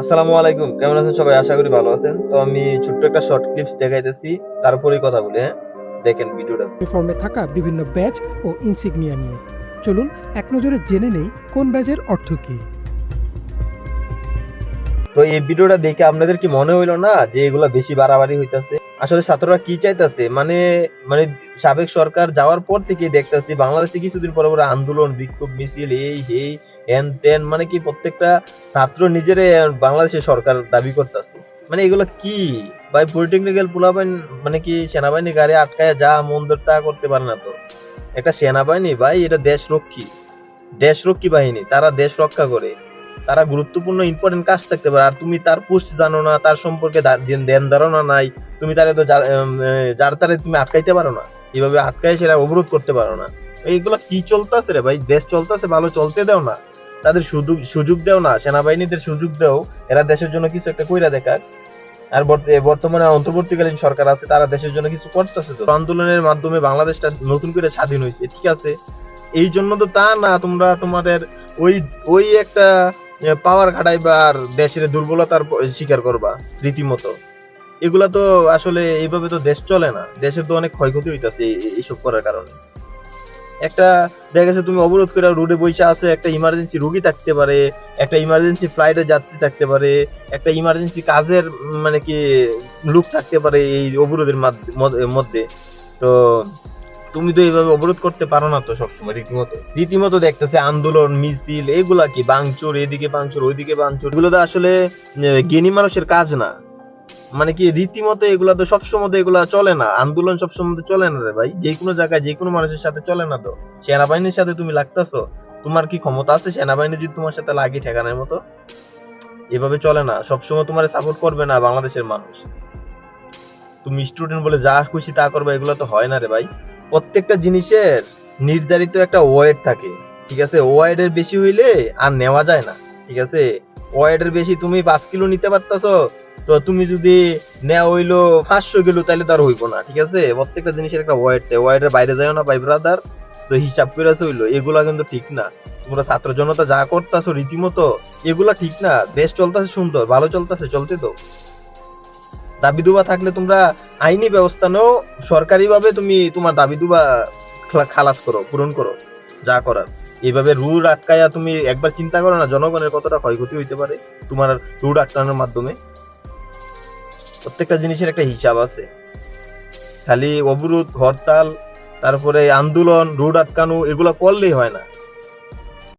আসসালামু আলাইকুম কেমন আছেন সবাই? আশা করি ভালো আছেন। তো আমি ছোট্ট একটা শর্ট ক্লিপস দেখাইতেছি তারপরেই কথা বলি দেখেন ভিডিওটা। ইউনিফর্মে থাকা বিভিন্ন ব্যাজ ও ইনসিগনিয়া নিয়ে। চলুন এক নজরে জেনে নেই কোন ব্যাজের অর্থ কী। তো এই ভিডিওটা দেখে আপনাদের কি মনে হইল না যে এগুলা বেশি বাড়াবাড়ি হইতাছে? আসলে ছাত্ররা কি চাইতাছে? মানে মানে সাবেক সরকার যাওয়ার পর থেকে দেখতাছি বাংলাদেশে কিছুদিন পরে পরে আন্দোলন বিক্ষোভ মিছিল এই এই হ্যান ত্যান মানে কি প্রত্যেকটা ছাত্র নিজেরে বাংলাদেশের সরকার দাবি করতেছে। মানে এগুলো কি? ভাই পলিটেকনিক্যাল পোলাবাহিনী মানে কি সেনাবাহিনী গাড়ি আটকায় যা মন ধর তা করতে পারে না তো। একটা সেনাবাহিনী ভাই, এটা দেশরক্ষী। দেশরক্ষী বাহিনী, তারা দেশ রক্ষা করে। তারা গুরুত্বপূর্ণ ইম্পর্টেন্ট কাজ থাকতে পারে। আর তুমি তার পোস্ট জানো না, তার সম্পর্কে দা- ধ্যান- ধ্যান ধারণা নাই। তুমি তারে তো যার তারে তুমি আটকাইতে পারো না। এইভাবে আটকাই সেটা অবরোধ করতে পারো না। এইগুলো কি চলতেছে রে ভাই? দেশ চলতেছে, ভালো চলতে দাও না। তাদের সুযোগ সুযোগ দেও না, সেনাবাহিনীদের সুযোগ দেও, এরা দেশের জন্য কিছু একটা কইরা দেখাক। আর বর্তমানে অন্তর্বর্তীকালীন সরকার আছে, তারা দেশের জন্য কিছু করতেছে তো। আন্দোলনের মাধ্যমে বাংলাদেশটা নতুন করে স্বাধীন হয়েছে, ঠিক আছে? এই জন্য তো তা না, তোমরা তোমাদের ওই ওই একটা পাওয়ার খাটাইবা দেশের দুর্বলতার স্বীকার করবা, রীতিমতো। এগুলা তো আসলে এইভাবে তো দেশ চলে না, দেশের তো অনেক ক্ষয়ক্ষতি হইতাছে এই- এই- এইসব করার কারণে। একটা দেখা গেছে তুমি অবরোধ করে রোডে বসে আছো, একটা ইমার্জেন্সি রোগী থাকতে পারে, একটা ইমার্জেন্সি ফ্লাইটে যাত্রী থাকতে পারে, একটা ইমার্জেন্সি কাজের মানে কি, লুক থাকতে পারে এই অবরোধের মাধ্য- তো তুমি তো এইভাবে অবরোধ করতে পারো না তো সবসময় রীতিমতো। রীতিমতো দেখতেছে আন্দোলন, মিছিল, এগুলা কি বাংচুর এদিকে বাংচুর ওইদিকে বাংচুর এগুলো তো আসলে জ্ঞানী মানুষের কাজ না। মানে কি, রীতিমতো এগুলা তো সবসময় এগুলা চলে না। আন্দোলন সবসময় চলে না রে ভাই। যে কোনো জায়গায় যে কোনো মানুষের সাথে চলে না তো। সেনাবাহিনীর সাথে তুমি লাগতেছো? তোমার কি ক্ষমতা আছে? সেনাবাহিনী যদি তোমার সাথে লাগি ঠেকানোর মতো? এভাবে চলে না। সবসময় তোমার সাপোর্ট করবে না বাংলাদেশের মানুষ। তুমি স্টুডেন্ট বলে যা খুশি তা করবে, এগুলো তো হয় না রে ভাই। প্রত্যেকটা জিনিসের নির্ধারিত একটা ওয়েট থাকে, ঠিক আছে? ওয়েট এর বেশি হইলে আর নেওয়া যায় না, ঠিক আছে? ওয়েট এর বেশি তুমি পাঁচ কিলো নিতে পারতাছো তো তুমি যদি নেওয়া হইল পাঁচশো কিলো তাহলে তার হইবো না, ঠিক আছে? প্রত্যেকটা জিনিসের একটা ওয়েট ওয়েট এর বাইরে যাও না ভাই ব্রাদার তো হিসাব করে হইল এগুলা কিন্তু ঠিক না। তোমরা ছাত্র জনতা যা করতেছো রীতিমতো, এগুলা ঠিক না। দেশ চলতেছে সুন্দর, ভালো চলতেছে, চলতে তো। দাবি দুবা থাকলে তোমরা আইনি ব্যবস্থা নাও সরকারি ভাবে তুমি তোমার দাবি দুবা খলা- খালাস করো, পূরণ করো, যা করার। এইভাবে রুট আটকায়া তুমি একবার চিন্তা করো না, জনগণের কতটা ক্ষয়ক্ষতি হইতে পারে তোমার রুট আটকানোর মাধ্যমে। প্রত্যেকটা জিনিসের একটা হিসাব আছে। খালি অবরোধ, হরতাল, তারপরে আন্দোলন, রোড আটকানো, এগুলো করলেই হয় না।